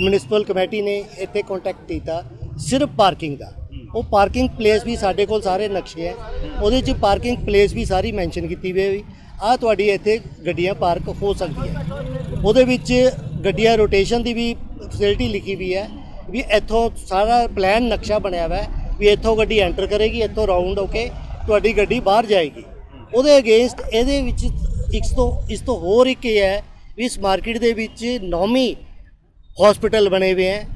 ਮਿਊਨਿਸਪਲ ਕਮੇਟੀ ਨੇ ਇੱਥੇ ਕੰਟੈਕਟ ਕੀਤਾ। ਸਿਰਫ ਪਾਰਕਿੰਗ ਦਾ। ਉਹ ਪਾਰਕਿੰਗ ਪਲੇਸ ਵੀ ਸਾਡੇ ਕੋਲ ਸਾਰੇ ਨਕਸ਼ੇ ਹੈ। ਉਹਦੇ 'ਚ ਪਾਰਕਿੰਗ ਪਲੇਸ ਵੀ ਸਾਰੀ ਮੈਂਸ਼ਨ ਕੀਤੀ ਹੋਈ ਹੈ ਆ ਤੁਹਾਡੀ ਇੱਥੇ ਗੱਡੀਆਂ ਪਾਰਕ ਹੋ ਸਕਦੀਆਂ ਉਹਦੇ ਵਿੱਚ ਗੱਡੀਆਂ ਰੋਟੇਸ਼ਨ ਦੀ ਵੀ ਫੈਸਿਲਿਟੀ ਲਿਖੀ ਵੀ ਹੈ ਵੀ ਇੱਥੋਂ ਸਾਰਾ ਪਲਾਨ ਨਕਸ਼ਾ ਬਣਿਆ ਹੋਇਆ ਹੈ ਵੀ ਇੱਥੋਂ ਗੱਡੀ ਐਂਟਰ ਕਰੇਗੀ, ਇੱਥੋਂ ਰਾਉਂਡ ਹੋ ਕੇ ਤੁਹਾਡੀ ਗੱਡੀ ਬਾਹਰ ਜਾਏਗੀ। ਉਹਦੇ ਅਗੇਂਸਟ ਇਹਦੇ ਵਿੱਚ ਇੱਕ ਤੋਂ ਇਸ ਤੋਂ ਹੋਰ ਇੱਕ ਇਹ ਹੈ ਵੀ ਇਸ ਮਾਰਕੀਟ ਦੇ ਵਿੱਚ ਨੌਮੀ ਹਸਪੀਟਲ ਬਣੇ ਹੋਏ ਹੈ।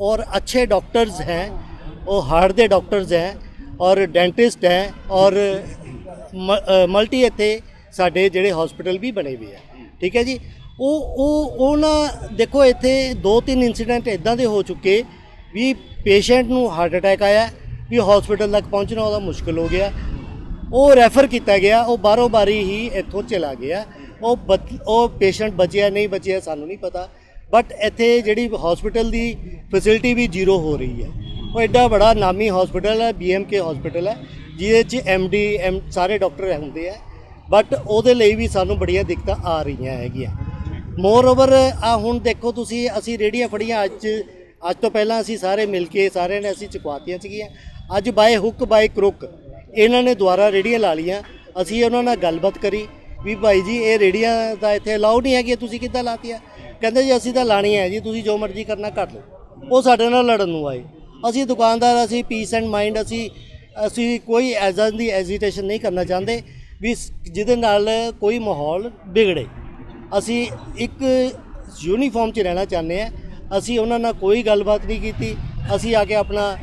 और अच्छे डॉक्टर्स हैं वो हार्ट ਦੇ ਡਾਕਟਰਸ हैं ਔਰ ਡੈਂਟਿਸਟ हैं ਔਰ ਮਲਟੀ ਇੱਥੇ ਸਾਡੇ ਜਿਹੜੇ ਹਸਪੀਟਲ ਵੀ ਬਣੇ ਹੋਏ ਆ ਠੀਕ ਹੈ ਜੀ ਉਹ ਉਹ ਉਹ ਨਾ ਦੇਖੋ ਇੱਥੇ ਦੋ ਤਿੰਨ ਇਨਸੀਡੈਂਟ ਇਦਾਂ ਦੇ ਹੋ ਚੁੱਕੇ ਵੀ ਪੇਸ਼ੈਂਟ ਨੂੰ ਹਾਰਟ ਅਟੈਕ ਆਇਆ ਵੀ ਹਸਪੀਟਲ ਤੱਕ ਪਹੁੰਚਣਾ ਉਹਦਾ ਮੁਸ਼ਕਲ ਹੋ ਗਿਆ ਉਹ ਰੈਫਰ ਕੀਤਾ ਗਿਆ ਉਹ ਬਾਰੋ ਬਾਰੀ ਹੀ ਇੱਥੋਂ ਚਲਾ ਗਿਆ ਉਹ ਬਚ- ਉਹ ਪੇਸ਼ੈਂਟ ਬਚਿਆ ਨਹੀਂ ਬਚਿਆ ਸਾਨੂੰ ਨਹੀਂ ਪਤਾ ਬਟ ਇੱਥੇ ਜਿਹੜੀ ਹਸਪੀਟਲ ਦੀ ਫੈਸਿਲਿਟੀ ਵੀ ਜ਼ੀਰੋ ਹੋ ਰਹੀ ਹੈ। ਉਹ ਐਡਾ ਬੜਾ ਨਾਮੀ ਹਸਪੀਟਲ ਹੈ ਬੀਐਮਕੇ ਹਸਪੀਟਲ ਹੈ, ਜਿਹਦੇ 'ਚ ਐਮਡੀ ਐਮ ਸਾਰੇ ਡਾਕਟਰ ਹੁੰਦੇ ਆ। ਬਟ ਉਹਦੇ ਲਈ ਵੀ ਸਾਨੂੰ ਬੜੀਆਂ ਦਿੱਕਤਾਂ ਆ ਰਹੀਆਂ ਹੈਗੀਆਂ। ਮੋਰ ਓਵਰ ਆ ਹੁਣ ਦੇਖੋ ਤੁਸੀਂ, ਅਸੀਂ ਰੇੜੀਆਂ ਫੜੀਆਂ ਅੱਜ ਅੱਜ ਤੋਂ ਪਹਿਲਾਂ ਅਸੀਂ ਸਾਰੇ ਮਿਲ ਕੇ ਸਾਰਿਆਂ ਨੇ ਅਸੀਂ ਚੁਕਵਾਤੀਆਂ ਸੀਗੀਆਂ। ਅੱਜ ਬਾਏ ਹੁੱਕ ਬਾਏ ਕਰੁੱਕ ਇਹਨਾਂ ਨੇ ਦੁਬਾਰਾ ਰੇੜੀਆਂ ਲਾ ਲੀਆਂ ਅਸੀਂ ਉਹਨਾਂ ਨਾਲ ਗੱਲਬਾਤ ਕਰੀ ਵੀ ਭਾਈ ਜੀ, ਇਹ ਰੇੜੀਆਂ ਤਾਂ ਇੱਥੇ ਅਲਾਉ ਨਹੀਂ ਹੈਗੀਆਂ ਤੁਸੀਂ ਕਿੱਦਾਂ ਲਾਤੀਆਂ? ਕਹਿੰਦੇ ਜੀ, ਅਸੀਂ ਤਾਂ ਲਾਣੀ ਹੈ ਜੀ, ਤੁਸੀਂ ਜੋ ਮਰਜ਼ੀ ਕਰਨਾ ਕਰ ਲਓ। ਉਹ ਸਾਡੇ ਨਾਲ ਲੜਨ ਨੂੰ ਆਏ। ਅਸੀਂ ਦੁਕਾਨਦਾਰ, ਅਸੀਂ ਪੀਸ ਐਂਡ ਮਾਈਂਡ ਅਸੀਂ ਅਸੀਂ ਕੋਈ ਐਜ਼ਾਂ ਦੀ ਐਜੀਟੇਸ਼ਨ ਨਹੀਂ ਕਰਨਾ ਚਾਹੁੰਦੇ ਵੀ ਜਿਹਦੇ ਨਾਲ ਕੋਈ ਮਾਹੌਲ ਵਿਗੜੇ। ਅਸੀਂ ਇੱਕ ਯੂਨੀਫਾਰਮ 'ਚ ਰਹਿਣਾ ਚਾਹੁੰਦੇ ਆ ਅਸੀਂ ਉਹਨਾਂ ਨਾਲ ਕੋਈ ਗੱਲਬਾਤ ਨਹੀਂ ਕੀਤੀ। ਅਸੀਂ ਆ ਕੇ ਆਪਣਾ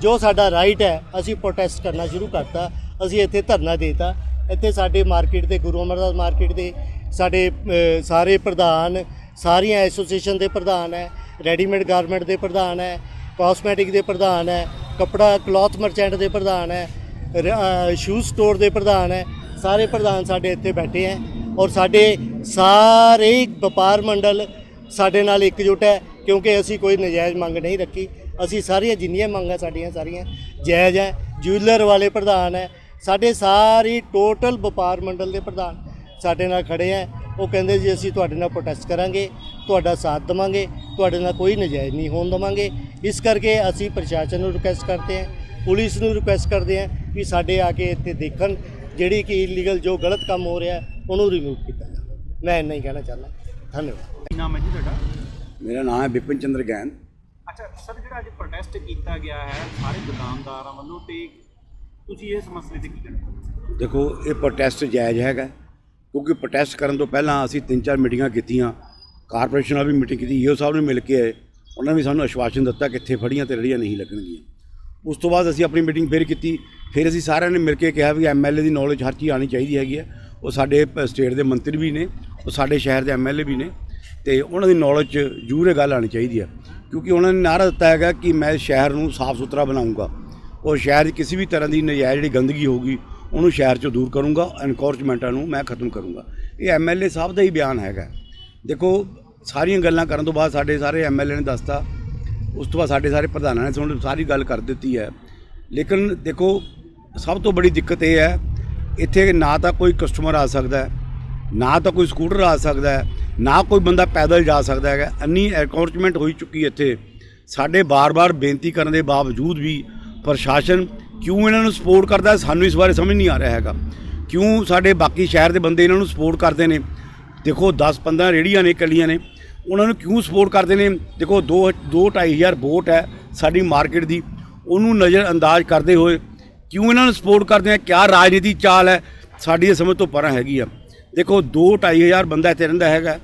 ਜੋ ਸਾਡਾ ਰਾਈਟ ਹੈ, ਅਸੀਂ ਪ੍ਰੋਟੈਸਟ ਕਰਨਾ ਸ਼ੁਰੂ ਕਰਤਾ। ਅਸੀਂ ਇੱਥੇ ਧਰਨਾ ਦੇਤਾ। ਇੱਥੇ ਸਾਡੇ ਮਾਰਕੀਟ ਦੇ ਗੁਰੂ ਅਮਰਦਾਸ ਮਾਰਕੀਟ ਦੇ ਸਾਡੇ ਸਾਰੇ ਪ੍ਰਧਾਨ ਸਾਰੀਆਂ ਐਸੋਸੀਏਸ਼ਨ ਦੇ ਪ੍ਰਧਾਨ ਹੈ, ਰੈਡੀਮੇਡ ਗਾਰਮੈਂਟ ਦੇ ਪ੍ਰਧਾਨ ਹੈ, ਕਾਸਮੈਟਿਕ ਦੇ ਪ੍ਰਧਾਨ ਹੈ, ਕਪੜਾ ਕਲੌਥ ਮਰਚੈਂਟ ਦੇ ਪ੍ਰਧਾਨ ਹੈ ਸ਼ੂਜ਼ ਸਟੋਰ ਦੇ ਪ੍ਰਧਾਨ ਹੈ, ਸਾਰੇ ਪ੍ਰਧਾਨ ਸਾਡੇ ਇੱਥੇ ਬੈਠੇ ਹੈ ਔਰ ਸਾਡੇ ਸਾਰੇ ਵਪਾਰ ਮੰਡਲ ਸਾਡੇ ਨਾਲ ਇਕਜੁੱਟ ਹੈ ਕਿਉਂਕਿ ਅਸੀਂ ਕੋਈ ਨਜਾਇਜ਼ ਮੰਗ ਨਹੀਂ ਰੱਖੀ। ਅਸੀਂ ਸਾਰੀਆਂ ਜਿੰਨੀਆਂ ਮੰਗਾਂ ਸਾਡੀਆਂ ਸਾਰੀਆਂ ਜਾਇਜ਼ ਹੈ, ਜੁਐਲਰ ਵਾਲੇ ਪ੍ਰਧਾਨ ਹੈ, ਸਾਡੇ ਸਾਰੀ ਟੋਟਲ ਵਪਾਰ ਮੰਡਲ ਦੇ ਪ੍ਰਧਾਨ ਸਾਡੇ ਨਾਲ ਖੜੇ ਹੈ ਉਹ ਕਹਿੰਦੇ ਜੀ ਅਸੀਂ ਤੁਹਾਡੇ ਨਾਲ ਪ੍ਰੋਟੈਸਟ ਕਰਾਂਗੇ ਤੁਹਾਡਾ ਸਾਥ ਦੇਵਾਂਗੇ ਤੁਹਾਡੇ ਨਾਲ ਕੋਈ ਨਜਾਇਜ਼ ਨਹੀਂ ਹੋਣ ਦੇਵਾਂਗੇ। ਇਸ ਕਰਕੇ ਅਸੀਂ ਪ੍ਰਸ਼ਾਸਨ ਨੂੰ ਰਿਕੁਐਸਟ ਕਰਦੇ ਹਾਂ ਪੁਲਿਸ ਨੂੰ ਰਿਕੁਐਸਟ ਕਰਦੇ ਹਾਂ ਵੀ ਸਾਡੇ ਆ ਕੇ ਇੱਥੇ ਦੇਖਣ ਜਿਹੜੀ ਕਿ ਇਲੀਗਲ ਜੋ ਗਲਤ ਕੰਮ ਹੋ ਰਿਹਾ ਉਹਨੂੰ ਰਿਮੂਵ ਕੀਤਾ ਜਾਵੇ। ਮੈਂ ਇੰਨਾ ਹੀ ਕਹਿਣਾ ਚਾਹੁੰਦਾ। ਧੰਨਵਾਦ। ਕੀ ਨਾਮ ਹੈ ਜੀ ਤੁਹਾਡਾ? ਮੇਰਾ ਨਾਮ ਹੈ ਵਿਪਨ ਚੰਦਰ ਗੈਨ। ਅੱਛਾ ਸਰ ਜਿਹੜਾ ਅੱਜ ਪ੍ਰੋਟੈਸਟ ਕੀਤਾ ਗਿਆ ਹੈ ਸਾਰੇ ਦੁਕਾਨਦਾਰਾਂ ਵੱਲੋਂ ਤੇ ਤੁਸੀਂ ਇਸ ਮਸਲੇ ਤੇ ਕੀ ਕਹਿਣਾ ਚਾਹੁੰਦੇ ਹੋ? ਦੇਖੋ ਇਹ ਪ੍ਰੋਟੈਸਟ ਜਾਇਜ਼ ਹੈਗਾ। ਕਿਉਂਕਿ ਪ੍ਰੋਟੈਸਟ ਕਰਨ ਤੋਂ ਪਹਿਲਾਂ ਅਸੀਂ ਤਿੰਨ ਚਾਰ ਮੀਟਿੰਗਾਂ ਕੀਤੀਆਂ। ਕਾਰਪੋਰੇਸ਼ਨ ਨਾਲ ਵੀ ਮੀਟਿੰਗ ਕੀਤੀ, ਈਓ ਸਾਹਿਬ ਨੇ ਮਿਲ ਕੇ ਆਏ। ਉਹਨਾਂ ਨੇ ਵੀ ਸਾਨੂੰ ਆਸ਼ਵਾਸਨ ਦਿੱਤਾ ਕਿ ਇੱਥੇ ਫੜੀਆਂ ਤੇ ਰੜੀਆਂ ਨਹੀਂ ਲੱਗਣਗੀਆਂ। ਉਸ ਤੋਂ ਬਾਅਦ ਅਸੀਂ ਆਪਣੀ ਮੀਟਿੰਗ ਫਿਰ ਕੀਤੀ। ਫਿਰ ਅਸੀਂ ਸਾਰਿਆਂ ਨੇ ਮਿਲ ਕੇ ਕਿਹਾ ਵੀ ਐਮਐਲਏ ਦੀ ਨੌਲੇਜ ਹਰ ਚੀਜ਼ ਆਣੀ ਚਾਹੀਦੀ ਹੈਗੀ ਹੈ। ਉਹ ਸਾਡੇ ਸਟੇਟ ਦੇ ਮੰਤਰੀ ਵੀ ਨੇ, ਉਹ ਸਾਡੇ ਸ਼ਹਿਰ ਦੇ ਐਮਐਲਏ ਵੀ ਨੇ। ਤੇ ਉਹਨਾਂ ਦੀ ਨੌਲੇਜ 'ਚ ਜ਼ਰੂਰ ਇਹ ਗੱਲ ਆਣੀ ਚਾਹੀਦੀ ਹੈ। ਕਿਉਂਕਿ ਉਹਨਾਂ ਨੇ ਨਾਰਾ ਦਿੱਤਾ ਹੈਗਾ ਕਿ ਮੈਂ ਸ਼ਹਿਰ ਨੂੰ ਸਾਫ਼ ਸੁਥਰਾ ਬਣਾਉਂਗਾ ਉਹ ਸ਼ਹਿਰ 'ਚ ਕਿਸੇ ਵੀ ਤਰ੍ਹਾਂ ਦੀ ਨਜਾਇਜ਼ ਜਿਹੜੀ ਗੰਦਗੀ ਹੋਊਗੀ ਉਹਨੂੰ ਸ਼ਹਿਰ 'ਚੋਂ ਦੂਰ ਕਰੂੰਗਾ ਐਨਕੋਰਜਮੈਂਟਾਂ ਨੂੰ ਮੈਂ ਖਤਮ ਕਰੂੰਗਾ। ਇਹ ਐਮਐਲਏ ਸਾਹਿਬ ਦਾ ਹੀ ਬਿਆਨ ਹੈਗਾ। ਦੇਖੋ, ਸਾਰੀਆਂ ਗੱਲਾਂ ਕਰਨ ਤੋਂ ਬਾਅਦ ਸਾਡੇ ਸਾਰੇ ਐਮਐਲਏ ਨੇ ਦੱਸਤਾ। ਉਸ ਤੋਂ ਬਾਅਦ ਸਾਡੇ ਸਾਰੇ ਪ੍ਰਧਾਨਾਂ ਨੇ ਸੁਣ, ਸਾਰੀ ਗੱਲ ਕਰ ਦਿੱਤੀ ਹੈ। ਲੇਕਿਨ ਦੇਖੋ, ਸਭ ਤੋਂ ਬੜੀ ਦਿੱਕਤ ਇਹ ਹੈ, ਇੱਥੇ ਨਾ ਤਾਂ ਕੋਈ ਕਸਟਮਰ ਆ ਸਕਦਾ ਹੈ, ਨਾ ਤਾਂ ਕੋਈ ਸਕੂਟਰ ਆ ਸਕਦਾ ਹੈ, ਨਾ ਕੋਈ ਬੰਦਾ ਪੈਦਲ ਜਾ ਸਕਦਾ ਹੈਗਾ। ਇੰਨੀ ਐਨਕੋਰਜਮੈਂਟ ਹੋਈ ਚੁੱਕੀ ਇੱਥੇ। ਸਾਡੇ ਬਾਰ-ਬਾਰ ਬੇਨਤੀ ਕਰਨ ਦੇ ਬਾਵਜੂਦ ਵੀ ਪ੍ਰਸ਼ਾਸਨ ਕਿਉਂ ਇਹਨਾਂ ਨੂੰ ਸਪੋਰਟ ਕਰਦਾ ਸਾਨੂੰ ਇਸ ਬਾਰੇ ਸਮਝ ਨਹੀਂ ਆ ਰਿਹਾ ਹੈਗਾ। ਕਿਉਂ ਸਾਡੇ ਬਾਕੀ ਸ਼ਹਿਰ ਦੇ ਬੰਦੇ ਇਹਨਾਂ ਨੂੰ ਸਪੋਰਟ ਕਰਦੇ ਨੇ? ਦੇਖੋ 10-15 ਰੇੜੀਆਂ ਨੇ ਇਕੱਲੀਆਂ ਨੇ। ਉਹਨਾਂ ਨੂੰ ਕਿਉਂ ਸਪੋਰਟ ਕਰਦੇ ਨੇ? ਦੇਖੋ 2 ਦੋ 2500 ਵੋਟ ਹੈ ਸਾਡੀ ਮਾਰਕੀਟ ਦੀ। ਉਹਨੂੰ ਨਜ਼ਰ ਅੰਦਾਜ਼ ਕਰਦੇ ਹੋਏ ਕਿਉਂ ਇਹਨਾਂ ਨੂੰ ਸਪੋਰਟ ਕਰਦੇ ਆ? ਕਿਆ ਰਾਜਨੀਤੀ ਚਾਲ ਹੈ? ਸਾਡੀ ਸਮਝ ਤੋਂ ਪਰਾਂ ਹੈਗੀ ਆ। ਦੇਖੋ 2 2500 ਬੰਦਾ ਇੱਥੇ ਰਹਿੰਦਾ ਹੈਗਾ।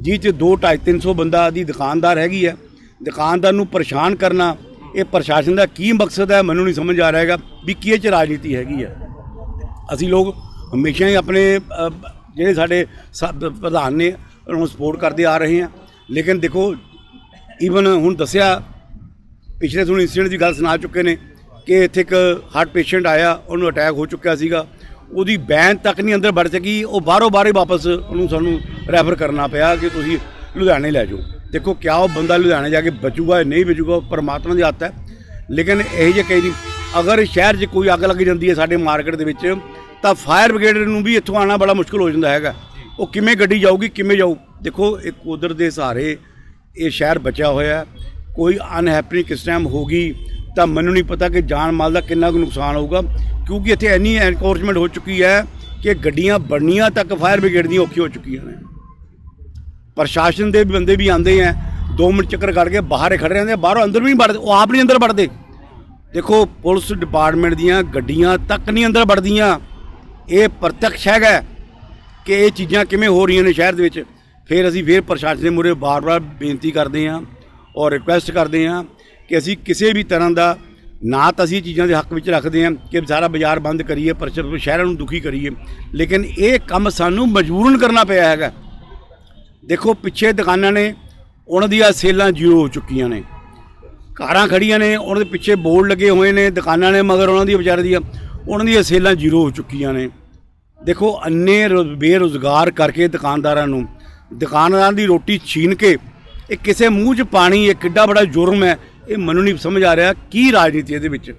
ਜਿਹ 'ਚ 2 2.5 300 ਬੰਦਾ ਦੀ ਦੁਕਾਨਦਾਰ ਹੈਗੀ ਆ। ਦੁਕਾਨਦਾਰ ਨੂੰ ਪਰੇਸ਼ਾਨ ਕਰਨਾ ਇਹ ਪ੍ਰਸ਼ਾਸਨ ਦਾ ਕੀ ਮਕਸਦ ਹੈ ਮੈਨੂੰ ਨਹੀਂ ਸਮਝ ਆ ਰਿਹਾ ਹੈਗਾ ਵੀ ਕੀ ਇਹ 'ਚ ਰਾਜਨੀਤੀ ਹੈਗੀ ਆ ਅਸੀਂ ਲੋਕ ਹਮੇਸ਼ਾ ਹੀ ਆਪਣੇ ਜਿਹੜੇ ਸਾਡੇ ਸਭ ਪ੍ਰਧਾਨ ਨੇ, ਉਹਨਾਂ ਨੂੰ ਸਪੋਰਟ ਕਰਦੇ ਆ ਰਹੇ ਹਾਂ। ਲੇਕਿਨ ਦੇਖੋ ਈਵਨ ਹੁਣ ਦੱਸਿਆ, ਪਿਛਲੇ ਤੁਹਾਨੂੰ ਇੰਸੀਡੈਂਟ ਦੀ ਗੱਲ ਸੁਣਾ ਚੁੱਕੇ ਨੇ ਕਿ ਇੱਥੇ ਇੱਕ ਹਾਰਟ ਪੇਸ਼ੈਂਟ ਆਇਆ, ਉਹਨੂੰ ਅਟੈਕ ਹੋ ਚੁੱਕਿਆ ਸੀਗਾ। ਉਹਦੀ ਬੈਨ ਤੱਕ ਨਹੀਂ ਅੰਦਰ ਵੜ ਸਕੀ, ਉਹ ਬਾਹਰੋਂ ਬਾਹਰੇ ਵਾਪਸ ਉਹਨੂੰ ਸਾਨੂੰ ਰੈਫਰ ਕਰਨਾ ਪਿਆ ਕਿ ਤੁਸੀਂ ਲੁਧਿਆਣੇ ਲੈ ਜਾਓ। ਦੇਖੋ ਕਿਆ ਉਹ ਬੰਦਾ ਲੁਧਿਆਣੇ ਜਾ ਕੇ ਬਚੂਗਾ ਨਹੀਂ ਬਚੂਗਾ, ਉਹ ਪਰਮਾਤਮਾ ਦੀ ਹੱਥ ਹੈ। ਲੇਕਿਨ ਇਹ ਜੇ ਕਈ ਨਹੀਂ ਅਗਰ ਸ਼ਹਿਰ 'ਚ ਕੋਈ ਅੱਗ ਲੱਗ ਜਾਂਦੀ ਹੈ ਸਾਡੇ ਮਾਰਕੀਟ ਦੇ ਵਿੱਚ, ਤਾਂ ਫਾਇਰ ਬ੍ਰਿਗੇਡ ਨੂੰ ਵੀ ਇੱਥੋਂ ਆਉਣਾ ਬੜਾ ਮੁਸ਼ਕਲ ਹੋ ਜਾਂਦਾ ਹੈਗਾ। ਉਹ ਕਿਵੇਂ ਗੱਡੀ ਜਾਊਗੀ, ਕਿਵੇਂ ਜਾਊ? ਦੇਖੋ, ਇਹ ਕੁਦਰਤ ਦੇ ਸਹਾਰੇ ਇਹ ਸ਼ਹਿਰ ਬਚਿਆ ਹੋਇਆ ਕੋਈ ਅਨਹੈਪਨਿੰਗ ਕਿਸ ਟਾਈਮ ਹੋਗੀ ਤਾਂ ਮੈਨੂੰ ਨਹੀਂ ਪਤਾ ਕਿ ਜਾਨ ਮਾਲ ਦਾ ਕਿੰਨਾ ਕੁ ਨੁਕਸਾਨ ਹੋਊਗਾ, ਕਿਉਂਕਿ ਇੱਥੇ ਇੰਨੀ ਐਨਕੋਰਜਮੈਂਟ ਹੋ ਚੁੱਕੀ ਹੈ ਕਿ ਗੱਡੀਆਂ ਬਣਨੀਆਂ ਤੱਕ ਫਾਇਰ ਬ੍ਰਿਗੇਡ ਦੀਆਂ ਔਖੀ ਹੋ ਚੁੱਕੀਆਂ ਨੇ। ਪ੍ਰਸ਼ਾਸਨ ਦੇ ਬੰਦੇ ਵੀ ਆਉਂਦੇ ਆ। 2 ਮਿੰਟ ਚੱਕਰ ਕੱਢ ਕੇ ਬਾਹਰ ਹੀ ਖੜੇ ਰਹਿੰਦੇ ਬਾਹਰੋਂ ਅੰਦਰ ਵੀ ਨਹੀਂ ਵੜਦੇ, ਉਹ ਆਪ ਨਹੀਂ ਅੰਦਰ ਵੜਦੇ। ਦੇਖੋ, ਪੁਲਿਸ ਡਿਪਾਰਟਮੈਂਟ ਦੀਆਂ ਗੱਡੀਆਂ ਤੱਕ ਨਹੀਂ ਅੰਦਰ ਵੜਦੀਆਂ। ਇਹ ਪ੍ਰਤੱਖ ਹੈਗਾ ਕਿ ਇਹ ਚੀਜ਼ਾਂ ਕਿਵੇਂ ਹੋ ਰਹੀਆਂ ਨੇ ਸ਼ਹਿਰ ਦੇ ਵਿੱਚ। ਫਿਰ ਅਸੀਂ ਫਿਰ ਪ੍ਰਸ਼ਾਸਨ ਦੇ ਮੂਹਰੇ ਬਾਰ-ਬਾਰ ਬੇਨਤੀ ਕਰਦੇ ਹਾਂ ਔਰ ਰਿਕੁਐਸਟ ਕਰਦੇ ਹਾਂ ਕਿ ਅਸੀਂ ਕਿਸੇ ਵੀ ਤਰ੍ਹਾਂ ਦਾ ਨਾ ਤਾਂ ਅਸੀਂ ਚੀਜ਼ਾਂ ਦੇ ਹੱਕ ਵਿੱਚ ਰੱਖਦੇ ਹਾਂ ਕਿ ਸਾਰਾ ਬਾਜ਼ਾਰ ਬੰਦ ਕਰੀਏ, ਪ੍ਰਸ਼ਾਸਨ ਸ਼ਹਿਰਾਂ ਨੂੰ ਦੁਖੀ ਕਰੀਏ। ਲੇਕਿਨ ਇਹ ਕੰਮ ਸਾਨੂੰ ਮਜਬੂਰਨ ਕਰਨਾ ਪਿਆ ਹੈਗਾ। ਦੇਖੋ, ਪਿੱਛੇ ਦੁਕਾਨਾਂ ਨੇ, ਉਹਨਾਂ ਦੀਆਂ ਸੇਲਾਂ ਜ਼ੀਰੋ ਹੋ ਚੁੱਕੀਆਂ ਨੇ। ਕਾਰਾਂ ਖੜੀਆਂ ਨੇ, ਉਹਨਾਂ ਦੇ ਪਿੱਛੇ ਬੋਰਡ ਲੱਗੇ ਹੋਏ ਨੇ ਦੁਕਾਨਾਂ ਨੇ, ਮਗਰ ਉਹਨਾਂ ਦੀ ਵਿਚਾਰੇ ਦੀਆਂ, ਉਹਨਾਂ ਦੀਆਂ ਸੇਲਾਂ ਜ਼ੀਰੋ ਹੋ ਚੁੱਕੀਆਂ ਨੇ। ਦੇਖੋ, ਅੰਨੇ ਰੁ- ਬੇਰੁਜ਼ਗਾਰ ਕਰਕੇ ਦੁਕਾਨਦਾਰਾਂ ਨੂੰ, ਦੁਕਾਨਦਾਰਾਂ ਦੀ ਰੋਟੀ ਛੀਨ ਕੇ, ਇਹ ਕਿਸੇ ਮੂੰਹ 'ਚ ਪਾਣੀ, ਇਹ ਕਿੱਡਾ ਬੜਾ ਜੁਰਮ ਹੈ, ਇਹ ਮੈਨੂੰ ਨਹੀਂ ਸਮਝ ਆ ਰਿਹਾ ਕੀ ਰਾਜਨੀਤੀ ਇਹਦੇ ਵਿੱਚ।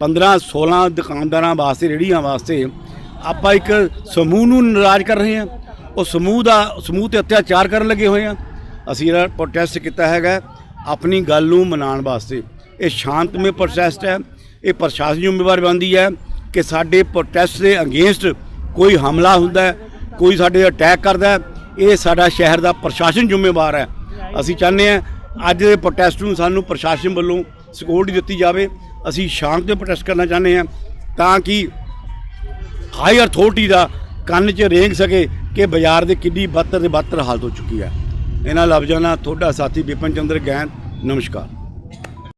15 16 ਦੁਕਾਨਦਾਰਾਂ ਵਾਸਤੇ ਰੇੜੀਆਂ ਵਾਸਤੇ ਆਪਾਂ ਇੱਕ ਸਮੂਹ ਨੂੰ ਨਾਰਾਜ਼ ਕਰ ਰਹੇ ਹਾਂ। ਉਹ ਸਮੂਹ ਦਾ, ਸਮੂਹ ਤੇ ਅਤਿਆਚਾਰ ਕਰਨ ਲੱਗੇ ਹੋਏ ਆ। ਅਸੀਂ ਜਿਹੜਾ ਪ੍ਰੋਟੈਸਟ ਕੀਤਾ ਹੈਗਾ। ਆਪਣੀ ਗੱਲ ਨੂੰ ਮਨਾਉਣ ਵਾਸਤੇ। ਇਹ ਸ਼ਾਂਤਮਈ ਪ੍ਰੋਟੈਸਟ ਹੈ। ਇਹ ਪ੍ਰਸ਼ਾਸਨ ਦੀ ਜ਼ਿੰਮੇਵਾਰੀ ਬਣਦੀ ਹੈ ਕਿ ਸਾਡੇ ਪ੍ਰੋਟੈਸਟ ਦੇ ਅਗੇਂਸਟ ਕੋਈ ਹਮਲਾ ਹੁੰਦਾ ਹੈ, ਕੋਈ ਸਾਡੇ ਅਟੈਕ ਕਰਦਾ ਇਹ ਸਾਡਾ ਸ਼ਹਿਰ ਦਾ ਪ੍ਰਸ਼ਾਸਨ ਜ਼ਿੰਮੇਵਾਰ ਹੈ। ਅਸੀਂ ਚਾਹੁੰਦੇ ਹਾਂ ਅੱਜ ਦੇ ਪ੍ਰੋਟੈਸਟ ਨੂੰ ਸਾਨੂੰ ਪ੍ਰਸ਼ਾਸਨ ਵੱਲੋਂ ਸਿਕਿਉਰਿਟੀ ਦਿੱਤੀ ਜਾਵੇ। ਅਸੀਂ ਸ਼ਾਂਤ ਪ੍ਰੋਟੈਸਟ ਕਰਨਾ ਚਾਹੁੰਦੇ ਹਾਂ ਤਾਂ ਕਿ ਹਾਈ ਅਥਾਰਟੀ ਦਾ ਕੰਨ 'ਚ ਰੇਂਗ ਸਕੇ ਕਿ ਬਾਜ਼ਾਰ ਦੇ ਕਿੰਨੀ ਬੱਤਰ ਤੇ ਬੱਤਰ ਹਾਲਤ ਹੋ ਚੁੱਕੀ ਹੈ। ਇਹਨਾਂ ਲਫ਼ਜ਼ਾਂ ਨਾਲ ਤੁਹਾਡਾ ਸਾਥੀ ਵਿਪਨ ਚੰਦਰ ਗੈਨ ਨਮਸਕਾਰ।